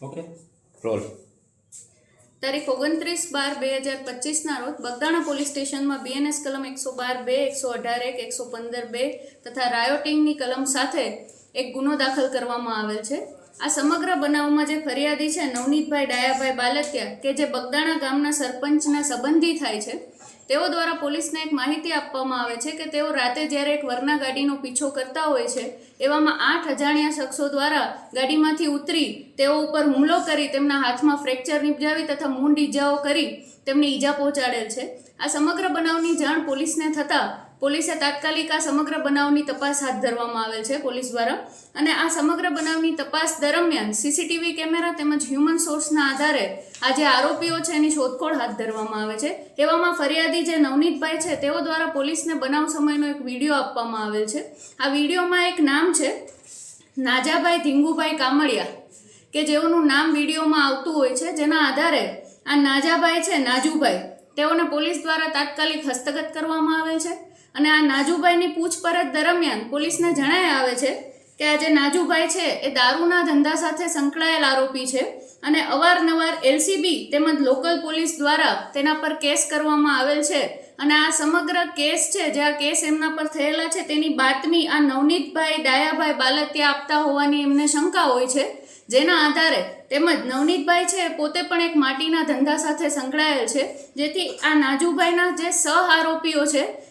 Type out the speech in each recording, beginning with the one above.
Okay. Role. તારીખ ઓગણત્રીસ બાર બે હજાર પચીસના રોજ બગદાણા પોલીસ સ્ટેશનમાં બીએનએસ કલમ એકસો બાર બે એકસો અઢાર એક એકસો પંદર બે તથા રાયોટિંગની કલમ સાથે એક ગુનો દાખલ કરવામાં આવેલ છે. આ સમગ્ર બનાવમાં જે ફરિયાદી છે નવનીતભાઈ ડાયાભાઈ બાલતિયા કે જે બગદાણા ગામના સરપંચના સંબંધી થાય છે તેઓ દ્વારા પોલીસને એક માહિતી આપવામાં આવે છે કે તેઓ રાતે જ્યારે એક વરના ગાડીનો પીછો કરતા હોય છે એવામાં આઠ અજાણ્યા શખ્સો દ્વારા ગાડીમાંથી ઉતરી તેઓ ઉપર હુમલો કરી તેમના હાથમાં ફ્રેક્ચર નિપજાવી તથા મૂંડ ઈજાઓ કરી તેમને ઈજા પહોંચાડેલ છે. આ સમગ્ર બનાવની જાણ પોલીસને થતાં પોલીસે તાત્કાલિક આ સમગ્ર બનાવની તપાસ હાથ ધરવામાં આવેલ છે પોલીસ દ્વારા. અને આ સમગ્ર બનાવની તપાસ દરમિયાન સીસીટીવી કેમેરા તેમજ હ્યુમન સોર્સના આધારે આ જે આરોપીઓ છે એની શોધખોળ હાથ ધરવામાં આવે છે. એવામાં ફરિયાદી જે નવનીતભાઈ છે તેઓ દ્વારા પોલીસને બનાવ સમયનો એક વીડિયો આપવામાં આવેલ છે. આ વિડીયોમાં એક નામ છે? નાજાભાઈ ધીંગુભાઈ કામળિયા, કે જેઓનું નામ વિડીયોમાં આવતું હોય છે, જેના આધારે આ નાજાભાઈ છે, નાજુભાઈ. તેઓને પોલીસ દ્વારા તાત્કાલિક હસ્તગત કરવામાં આવેલ છે અને આ નાજુભાઈની પૂછપરછ દરમિયાન પોલીસને જણાય આવે છે કે આ જે નાજુભાઈ છે, એ દારૂના ધંધા સાથે સંકળાયેલ આરોપી છે અને અવારનવાર એલસીબી તેમજ લોકલ પોલીસ દ્વારા તેના પર કેસ કરવામાં આવેલ છે. અને આ સમગ્ર કેસ છે, જે આ કેસ એમના પર થયેલા છે, તેની બાતમી આ નવનીતભાઈ ડાયાભાઈ બાલતિયા આપતા હોવાની એમને શંકા હોય છે. જેના આધારે તેમજ નવનીતભાઈ છે પોતે પણ એક માટીના ધંધા સાથે સંકળાયેલ છે. જેથી આ નાજુભાઈના જે સહ આરોપીઓ છે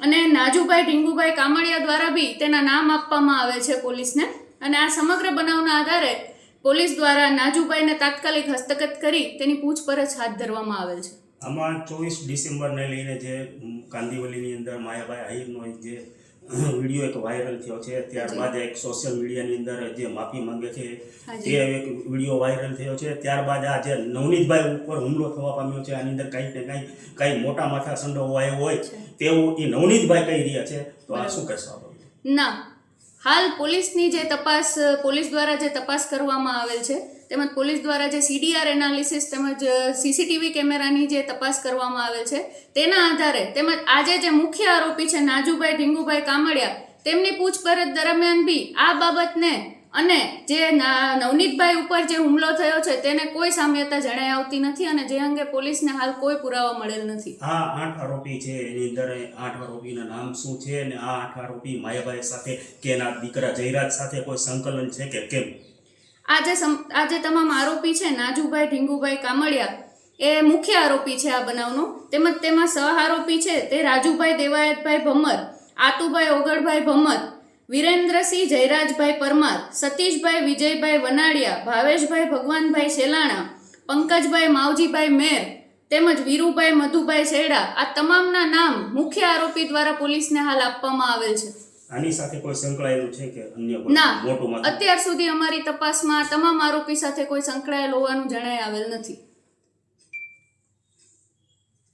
અને નાજુભાઈ ઢીંગુભાઈ કામળિયા દ્વારા બી તેના નામ આપવામાં આવે છે પોલીસને. અને આ સમગ્ર બનાવના આધારે પોલીસ દ્વારા નાજુભાઈને તાત્કાલિક હસ્તગત કરી તેની પૂછપરછ હાથ ધરવામાં આવેલ છે. આમાં ચોવીસ ડિસેમ્બરને લઈને જે કાંદીવલીની અંદર માયાભાઈ આહિરનો જે વીડિયો એક વાયરલ થયો છે. ત્યારબાદ એક સોશિયલ મીડિયાની અંદર જે માફી માંગે છે. તે એક વીડિયો વાયરલ થયો છે. ત્યારબાદ આ જે નવનીતભાઈ ઉપર હુમલો થવા પામ્યો છે આની અંદર કંઈક ને કંઈક કંઈ મોટા માથા સંડોવાય હોય તેવું એ નવનીતભાઈ કહી રહ્યા છે. તો આ શું કહેશો ના. હાલ પોલીસની જે તપાસ પોલીસ દ્વારા જે તપાસ કરવામાં આવેલ છે તેમજ પોલીસ દ્વારા જે સીડીઆર એનાલિસિસ તેમજ સીસીટીવી કેમેરાની જે તપાસ કરવામાં આવેલ છે, તેના આધારે તેમજ આજે જે મુખ્ય આરોપી છે નાજુભાઈ ઢીંગુભાઈ કામડિયા, તેમની પૂછપરછ દરમિયાન બી આ બાબતને અને જે નવનીતભાઈ ઉપર જે હુમલો થયો છે તેને કોઈ સામ્યતા જણાઈ આવતી નથી અને જે અંગે પોલીસને હાલ કોઈ પુરાવા મળેલ નથી. હા આઠ આરોપી છે, એની અંદર આઠ આરોપીના નામ શું છે અને આ આઠ આરોપી માયાભાઈ સાથે કે એના દીકરા જયરાજ સાથે કોઈ સંકલન છે કે કેમ? આજે સમ- આ તમામ આરોપી છે, નાજુભાઈ, ઢીંગુભાઈ કામળિયા, એ મુખ્ય આરોપી છે આ બનાવનો. તેમજ તેમાં સહ આરોપી છે તે રાજુભાઈ દેવાયતભાઈ ભમર, આતુભાઈ ઓગળભાઈ ભમર, વિરેન્દ્રસિંહ જયરાજભાઈ પરમાર, સતીશભાઈ વિજયભાઈ વનાડિયા, ભાવેશભાઈ ભગવાનભાઈ શેલાણા, પંકજભાઈ માવજીભાઈ મેર, તેમજ વીરુભાઈ મધુભાઈ શેડા આ તમામના નામ મુખ્ય આરોપી દ્વારા પોલીસને હાલ આપવામાં આવેલ છે. આની સાથે કોઈ સંકળાયેલું છે કે અન્ય ના મોટું અત્યાર સુધી અમારી તપાસમાં તમામ આરોપી સાથે કોઈ સંકળાયેલ હોવાનું જણાય આવેલ નથી.